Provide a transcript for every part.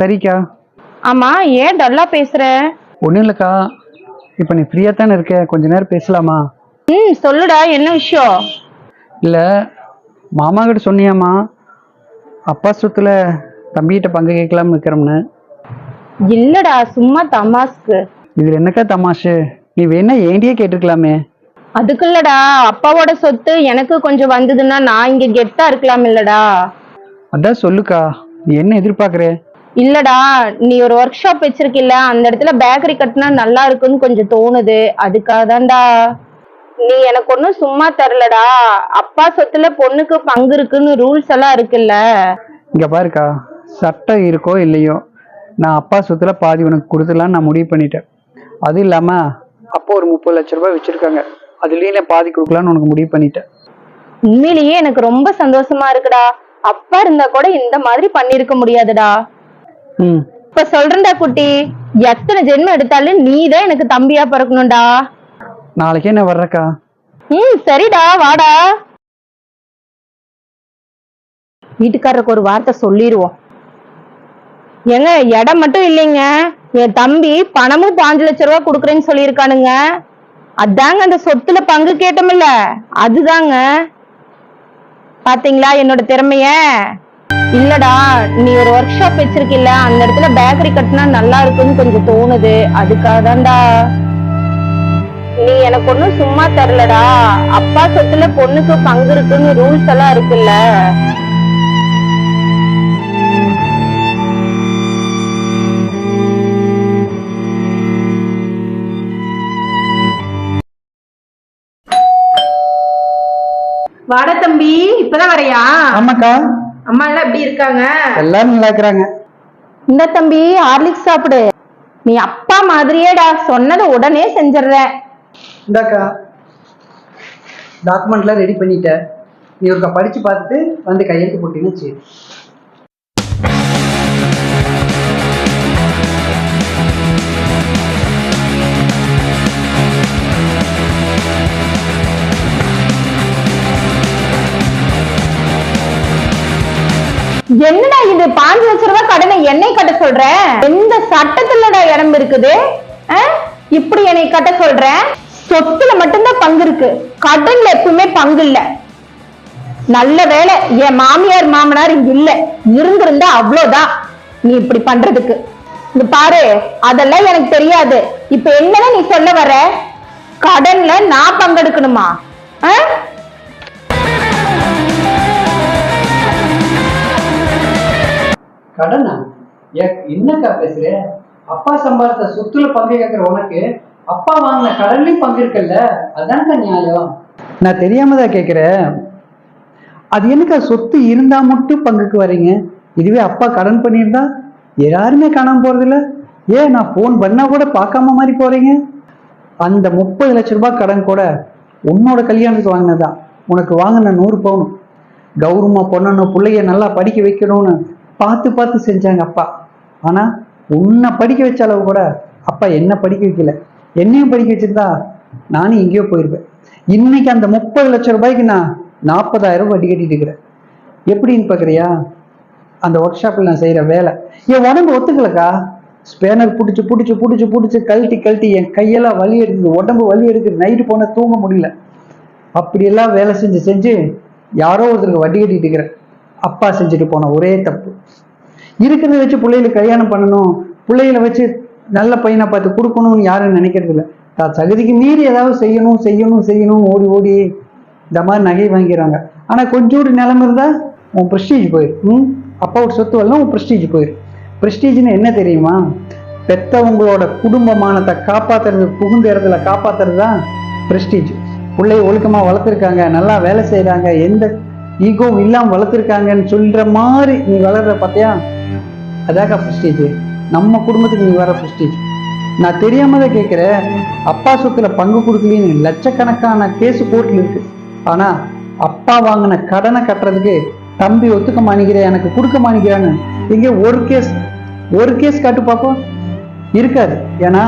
சரிக்கா. ஆமா ஏன் டல்லா பேசுற? ஒன்றும் இல்லைக்கா. இப்போ நீ ஃப்ரீயாக தானே இருக்க? கொஞ்ச நேரம் பேசலாமா? ம் சொல்லுடா என்ன விஷயம்? இல்லை மாமா கிட்ட சொன்னியாம்மா. அப்பா சொத்துல தம்பிகிட்ட பங்கு கேட்கலாம்னு இருக்கிறோம்னு. இல்லடா சும்மா தமாஸ்க்கு இதில் என்னக்கா தமாஷு? நீ வேணா ஏண்டியே கேட்டிருக்கலாமே. அதுக்கு இல்லடா அப்பாவோட சொத்து எனக்கு கொஞ்சம் வந்ததுன்னா நான் இங்க கெத்தா இருக்கலாம் இல்லடா அதான் சொல்லுக்கா. நீ என்ன எதிர்பார்க்குற? இல்லடா நீ ஒரு ஒர்க் ஷாப் வச்சிருக்கில்ல அந்த இடத்துல பேக்கரி கட்டினா நல்லா இருக்குன்னு கொஞ்சம் தோணுது. அதுக்காக தான்டா. நீ எனக்கு ஒன்றும் சும்மா தரலடா. அப்பா சொத்துல பொண்ணுக்கு பங்கு இருக்குன்னு ரூல்ஸ் எல்லாம் இருக்குல்ல. இங்கே பாருக்கா சட்டம் இருக்கோ இல்லையோ நான் அப்பா சொத்துல பாதி உனக்கு கொடுத்துடலான்னு நான் முடிவு பண்ணிட்டேன். அதுவும் இல்லாமல் அப்போ ஒரு முப்பது லட்ச ரூபாய் வச்சுருக்காங்க. அதுலேயே நான் பாதி கொடுக்கலான்னு உனக்கு முடிவு பண்ணிட்டேன். உண்மையிலேயே எனக்கு ரொம்ப சந்தோஷமா இருக்குடா. அப்பா இருந்தா கூட இந்த மாதிரி பண்ணிருக்க முடியாதுடா. இப்ப சொல்றேன்டா குட்டி. எத்தனை ஜென்மம் எடுத்தாலும் நீதான் எனக்கு தம்பியா பிறக்கணும்டா. நாளைக்கே நான் வர்றேக்கா? ம் சரிடா வாடா. வீட்டுக்காரருக்கு ஒரு வார்த்தை சொல்லிடுவோம் ஏங்க இடம் மட்டும் இல்லைங்க. என் தம்பி பணமும் பாஞ்சு லட்ச ரூபா கொடுக்குறேன்னு சொல்லியிருக்கானுங்க. அதாங்க அந்த சொத்துல பங்கு கேட்டோம்ல. அதுதாங்க. பாத்தீங்களா என்னோட திறமைய? இல்லடா நீ ஒரு ஒர்க் ஷாப் வச்சிருக்கில்ல அந்த இடத்துல பேக்கரி கட்டினா நல்லா இருக்குன்னு கொஞ்சம் தோணுது. அதுக்காக தான்டா நீ எனக்கு ஒண்ணும் சும்மா தரலடா. அப்பா சொத்துல பொண்ணுக்கு பங்கு இருக்குன்னு ரூல்ஸ் எல்லாம் இருக்குல்ல. வாட தம்பி இப்பதான் வரையா? ஆமாக்கா. அம்மா எல்லாம் எப்படி இருக்காங்க? எல்லாரும் நல்லா இருக்கிறாங்க. இந்த தம்பி ஹார்லிக்ஸ் சாப்பிடு. நீ அப்பா மாதிரியேடா சொன்னதை உடனே செஞ்சிடுறேன் இந்தாக்கா டாக்குமெண்ட்லாம் ரெடி பண்ணிட்டேன் நீ ஒருக்கா படித்து பார்த்துட்டு வந்து கையெழுத்து போட்டீங்கன்னா சரி சொல்ற? எந்த சட்டத்துலடா இடம் இருக்குது? இப்படி என்னை கட்ட சொல்ற? சொத்துல மட்டும்தான் பங்கு இருக்கு. கடன்ல எப்பவுமே பங்கு இல்ல. நல்ல வேலை என் மாமியார் மாமனார் இங்க இல்ல. இருந்திருந்தா அவ்வளவுதான். நீ இப்படி பண்றதுக்கு. இந்த பாரு அதெல்லாம் எனக்கு தெரியாது. இப்ப என்னதான் நீ சொல்ல வர? கடன்ல நான் பங்கெடுக்கணுமா? கடனா? என்னக்கா பேசுற? அப்பா சம்பாதித்த சொத்துல பங்கு கேட்கிற உனக்கு அப்பா வாங்கின கடன்லயும் பங்கு இருக்குல்ல? அதான்க்கா நியாயம். நான் தெரியாம தான் கேட்கிறேன் அது என்னக்கா சொத்து இருந்தா மட்டும் பங்குக்கு வர்றீங்க இதுவே அப்பா கடன் பண்ணியிருந்தா? யாருமே காணாம போறதில்ல. ஏன் நான் ஃபோன் பண்ணா கூட பார்க்காம மாதிரி போறீங்க? அந்த முப்பது லட்ச ரூபாய் கடன் கூட உன்னோட கல்யாணத்துக்கு வாங்கினதான் உனக்கு வாங்கின நூறு பவுன். கௌரவமா பொண்ணணும் பிள்ளைய நல்லா படிக்க வைக்கணும்னு பார்த்து பார்த்து செஞ்சாங்க அப்பா. ஆனால் உன்னை படிக்க வச்ச அளவு கூட அப்பா என்ன படிக்க வைக்கல. என்னையும் படிக்க வச்சிருந்தா நானும் எங்கேயோ போயிருப்பேன். இன்னைக்கு அந்த முப்பது லட்சம் ரூபாய்க்கு நான் நாற்பதாயிரம் வட்டி கட்டிட்டு இருக்கிறேன். எப்படின்னு பார்க்குறியா அந்த ஒர்க் ஷாப்பில் நான் செய்கிற வேலை. என் உடம்பு ஒத்துக்கலக்கா? ஸ்பேனர் பிடிச்சி பிடிச்சி பிடிச்சி பிடிச்சி கழட்டி கழட்டி என் கையெல்லாம் வலி எடுக்குது. உடம்பு வலி எடுக்குது. நைட்டு போனால் தூங்க முடியல. அப்படியெல்லாம் வேலை செஞ்சு செஞ்சு யாரோ ஒருத்தருக்கு வட்டி கட்டிட்டு இருக்கிறேன். அப்பா செஞ்சுட்டு போன ஒரே தப்பு. இருக்கிறத வச்சு பிள்ளைகளுக்கு கல்யாணம் பண்ணணும். பிள்ளைகளை வச்சு நல்ல பையனை பார்த்து கொடுக்கணும்னு யாரும் நினைக்கிறது இல்லை. தான் தகுதிக்கு மீறி ஏதாவது செய்யணும் செய்யணும் செய்யணும் ஓடி ஓடி இந்த மாதிரி நகை வாங்கிறாங்க ஆனால் கொஞ்சோடு நிலம் இருந்தால் உன் ப்ரெஸ்டீஜ் போயிரு. ம்? அப்பாவோட சொத்து வரலாம் உன் ப்ரெஸ்டீஜ் போயிரு. ப்ரெஸ்டீஜ்னு என்ன தெரியுமா? பெத்தவங்களோட குடும்பமானத்தை காப்பாத்துறது புகுந்த இடத்துல காப்பாத்துறது தான் ப்ரெஸ்டீஜ் பிள்ளைய ஒழுக்கமாக வளர்த்துருக்காங்க நல்லா வேலை செய்கிறாங்க எந்த ஈகோவும் இல்லாமல் வளர்த்துருக்காங்கன்னு சொல்கிற மாதிரி நீ வளர்ற பார்த்தியா அதாக்கா ப்ரெஸ்டீஜ் நம்ம குடும்பத்துக்கு நீ வர ப்ரெஸ்டீஜ் நான் தெரியாம தான் கேட்குறேன். அப்பா சொத்துல பங்கு கொடுக்கலன்னு லட்சக்கணக்கான கேஸ் கோர்ட்டில் இருக்கு. ஆனா அப்பா வாங்கின கடனை கட்டுறதுக்கு தம்பி ஒத்துக்க மாட்டேங்கிறேன் எனக்கு கொடுக்க மாணிக்கிறான்னு இங்கே ஒரு கேஸ் ஒரு கேஸ் காட்டு பார்ப்போம். இருக்காது. ஏன்னா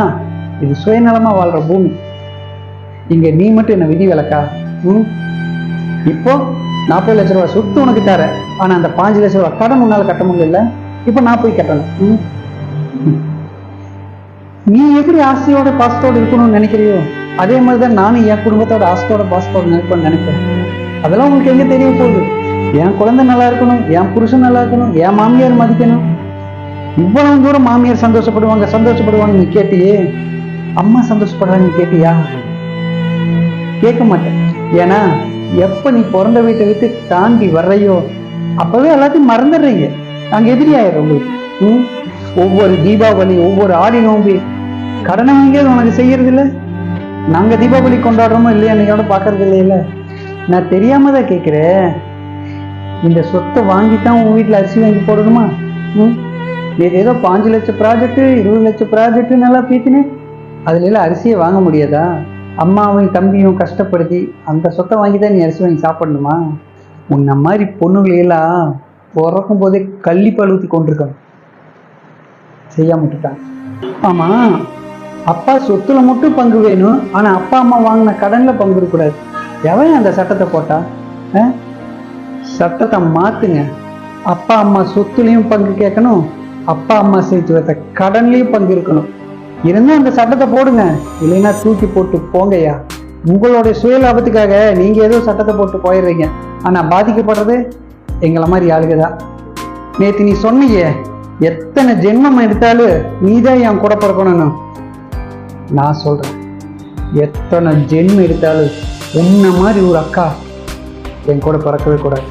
இது சுயநலமா வாழ்ற பூமி. இங்க நீ மட்டும் என்ன விதி விலக்கா ம்? இப்போ நாற்பது லட்ச ரூபாய் சொத்து உனக்கு தர ஆனா அந்த பாஞ்சு லட்ச ரூபாய் கடன் உன்னால கட்ட முடியல. இப்ப நான் போய் கட்டணும். நீ எப்படி ஆசையோட பாசத்தோட இருக்கணும்னு நினைக்கிறியோ? அதே மாதிரிதான் நானும் என் குடும்பத்தோட ஆசையோட பாசத்தோட நினைப்பேன் நினைப்பேன். அதெல்லாம் உங்களுக்கு எங்க தெரிய போகுது? என் குழந்தை நல்லா இருக்கணும் என் புருஷன் நல்லா இருக்கணும் என் மாமியார் மதிக்கணும். இவ்வளவு தூரம் மாமியார் சந்தோஷப்படுவாங்க சந்தோஷப்படுவாங்க நீ கேட்டியே? அம்மா சந்தோஷப்படுறாங்க நீ கேட்டியா? கேட்க மாட்டேன். ஏன்னா எப்ப நீ பிறந்த வீட்டை விட்டு தாண்டி வர்றையோ அப்பவே எல்லாத்தையும் மறந்துடுறீங்க. நாங்க எதிரியாயிரும் உங்களுக்கு. உம்? ஒவ்வொரு தீபாவளி ஒவ்வொரு ஆடி நோம்பு கடனை வாங்கியது உனக்கு செய்யறது இல்ல நாங்க தீபாவளி கொண்டாடுறோமோ இல்லையா நீங்களோட பாக்குறது இல்லையில? நான் தெரியாம தான் கேட்குறேன். இந்த சொத்தை வாங்கித்தான் உன் வீட்டுல அரிசி வாங்கி போடணுமா? ம் இது ஏதோ பாஞ்சு லட்சம் ப்ராஜெக்ட் இருபது லட்சம் ப்ராஜெக்ட் நல்லா பீத்தினேன். அதுல எல்லாம் அரிசியை வாங்க முடியாதா? அம்மாவையும் தம்பியும் கஷ்டப்படுத்தி அந்த சொத்தை வாங்கி தான் நீ அரிசி வாங்கி சாப்பிடணுமா? உன்ன மாதிரி பொண்ணுங்களையெல்லாம் பிறக்கும் போதே கள்ளி பழுத்தி கொண்டிருக்காங்க செய்யாம விட்டுட்டாங்க. ஆமா அப்பா சொத்துல மட்டும் பங்கு வேணும். ஆனா அப்பா அம்மா வாங்கின கடன்ல பங்கு இருக்கக்கூடாது. எவன் அந்த சட்டத்தை போட்டா? சட்டத்தை மாத்துங்க. அப்பா அம்மா சொத்துலயும் பங்கு கேட்கணும். அப்பா அம்மா சேர்த்து வைத்த கடன்லயும் பங்கு இருக்கணும். இருந்தால் அந்த சட்டத்தை போடுங்க. இல்லைன்னா தூக்கி போட்டு போங்கய்யா. உங்களுடைய சுய லாபத்துக்காக நீங்கள் ஏதோ சட்டத்தை போட்டு போயிடுறீங்க. ஆனால் பாதிக்கப்படுறது எங்களை மாதிரி ஆளுக தான். நேற்று நீ சொன்னியே எத்தனை ஜென்மம் எடுத்தாலும் நீதான் என் கூட பிறக்கணும்னு. நான் சொல்கிறேன் எத்தனை ஜென்மம் எடுத்தாலும் உன்ன மாதிரி ஒரு அக்கா என் கூட பிறக்கவே கூடாது.